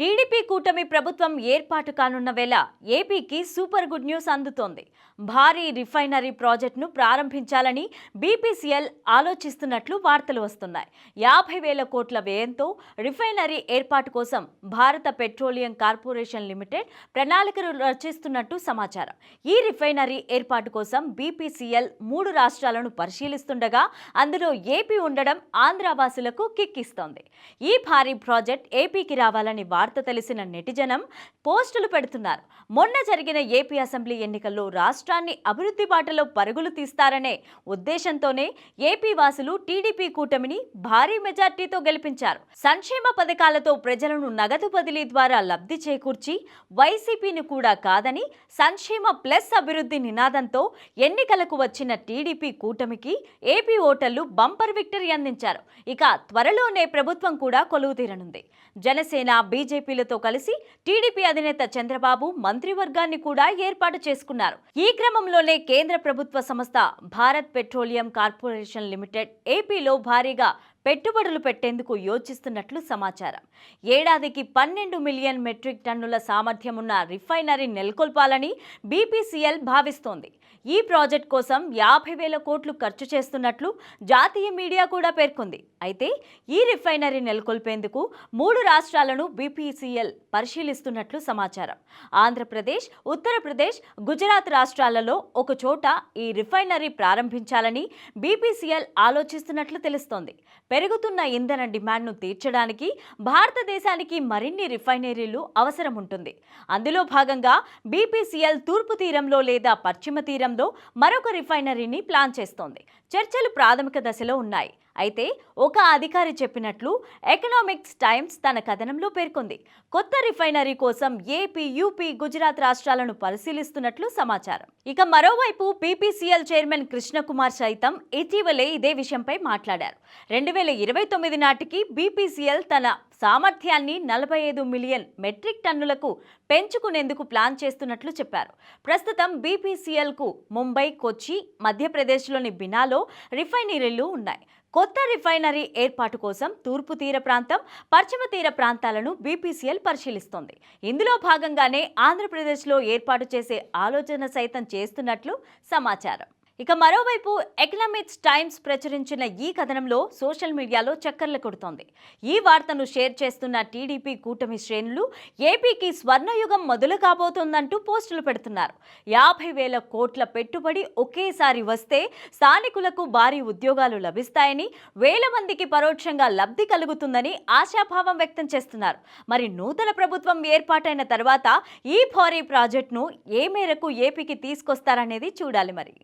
TDP కూటమి ప్రభుత్వం ఏర్పాటు కానున్న వేళ ఏపీకి సూపర్ గుడ్ న్యూస్ అందుతోంది. భారీ రిఫైనరీ ప్రాజెక్టును ప్రారంభించాలని బీపీసీఎల్ ఆలోచిస్తున్నట్లు వార్తలు వస్తున్నాయి. యాభై వేల కోట్ల వ్యయంతో రిఫైనరీ ఏర్పాటు కోసం భారత పెట్రోలియం కార్పొరేషన్ లిమిటెడ్ ప్రణాళికలు రచిస్తున్నట్టు సమాచారం. ఈ రిఫైనరీ ఏర్పాటు కోసం బీపీసీఎల్ మూడు రాష్ట్రాలను పరిశీలిస్తుండగా అందులో ఏపీ ఉండడం ఆంధ్రవాసులకు కిక్కిస్తోంది. ఈ భారీ ప్రాజెక్ట్ ఏపీకి రావాలని వార్త తెలిసిన నెటిజనం పోస్టులు పెడుతున్నారు. మొన్న జరిగిన ఏపీ అసెంబ్లీ ఎన్నికల్లో రాష్ట్రాన్ని అభివృద్ధి బాటలో పరుగులు తీస్తారనే ఉద్దేశంతోనే ఏపీ వాసులు టీడీపీ కూటమిని భారీ మెజార్టీతో గెలిపించారు. సంక్షేమ పథకాలతో ప్రజలను నగదు బదిలీ ద్వారా లబ్ధి చేకూర్చి వైసీపీని కూడా కాదని సంక్షేమ ప్లస్ అభివృద్ధి నినాదంతో ఎన్నికలకు వచ్చిన టీడీపీ కూటమికి ఏపీ ఓటర్లు బంపర్ విక్టరీ అందించారు. ఇక త్వరలోనే ప్రభుత్వం కూడా కొలువు తీరనుంది జనసేన బీజేపీలతో కలిసి టీడీపీ అధినేత చంద్రబాబు మంత్రివర్గాన్ని కూడా ఏర్పాటు చేసుకున్నారు. ఈ క్రమంలోనే కేంద్ర ప్రభుత్వ సంస్థ భారత్ పెట్రోలియం కార్పొరేషన్ లిమిటెడ్ ఏపీలో భారీగా పెట్టుబడులు పెట్టేందుకు యోచిస్తున్నట్లు సమాచారం. ఏడాదికి పన్నెండు మిలియన్ మెట్రిక్ టన్నుల సామర్థ్యం ఉన్న రిఫైనరీ నెలకొల్పాలని బీపీసీఎల్ భావిస్తోంది. ఈ ప్రాజెక్ట్ కోసం యాభై వేల కోట్లు ఖర్చు చేస్తున్నట్లు జాతీయ మీడియా కూడా పేర్కొంది. అయితే ఈ రిఫైనరీ నెలకొల్పేందుకు మూడు రాష్ట్రాలను బీపీసీఎల్ పరిశీలిస్తున్నట్లు సమాచారం. ఆంధ్రప్రదేశ్ ఉత్తరప్రదేశ్ గుజరాత్ రాష్ట్రాలలో ఒక చోట ఈ రిఫైనరీ ప్రారంభించాలని బీపీసీఎల్ ఆలోచిస్తున్నట్లు తెలుస్తోంది. పెరుగుతున్న ఇంధన డిమాండ్ను తీర్చడానికి భారతదేశానికి మరిన్ని రిఫైనరీలు అవసరం ఉంటుంది. అందులో భాగంగా బీపీసీఎల్ తూర్పు తీరంలో లేదా పశ్చిమ తీరంలో మరొక రిఫైనరీని ప్లాన్ చేస్తోంది. చర్చలు ప్రాథమిక దశలో ఉన్నాయి. అయితే ఒక అధికారి చెప్పినట్లు ఎకనామిక్స్ టైమ్స్ తన కథనంలో పేర్కొంది. కొత్త రిఫైనరీ కోసం ఏపీ యూపీ గుజరాత్ రాష్ట్రాలను పరిశీలిస్తున్నట్లు సమాచారం. ఇక మరోవైపు పీపీసీఎల్ చైర్మన్ కృష్ణకుమార్ సైతం ఇటీవలే ఇదే విషయంపై మాట్లాడారు. రెండు వేల ఇరవై తొమ్మిది నాటికి బీపీసీఎల్ తన సామర్థ్యాన్ని నలభై ఐదు మిలియన్ మెట్రిక్ టన్నులకు పెంచుకునేందుకు ప్లాన్ చేస్తున్నట్లు చెప్పారు. ప్రస్తుతం బీపీసీఎల్కు ముంబై కొచ్చి మధ్యప్రదేశ్లోని బినాలో రిఫైనరీలు ఉన్నాయి. కొత్త రిఫైనరీ ఏర్పాటు కోసం తూర్పు తీర ప్రాంతం పశ్చిమ తీర ప్రాంతాలను బీపీసీఎల్ పరిశీలిస్తోంది. ఇందులో భాగంగానే ఆంధ్రప్రదేశ్లో ఏర్పాటు చేసే ఆలోచన సైతం చేస్తున్నట్లు సమాచారం. ఇక మరోవైపు ఎకనామిక్స్ టైమ్స్ ప్రచురించిన ఈ కథనంలో సోషల్ మీడియాలో చక్కర్లు కొడుతోంది. ఈ వార్తను షేర్ చేస్తున్న టీడీపీ కూటమి శ్రేణులు ఏపీకి స్వర్ణయుగం మొదలు కాబోతోందంటూ పోస్టులు పెడుతున్నారు. యాభై వేల కోట్ల పెట్టుబడి ఒకేసారి వస్తే స్థానికులకు భారీ ఉద్యోగాలు లభిస్తాయని వేల మందికి పరోక్షంగా లబ్ధి కలుగుతుందని ఆశాభావం వ్యక్తం చేస్తున్నారు. మరి నూతన ప్రభుత్వం ఏర్పాటైన తర్వాత ఈ భారీ ప్రాజెక్టును ఏ మేరకు ఏపీకి తీసుకొస్తారనేది చూడాలి మరి.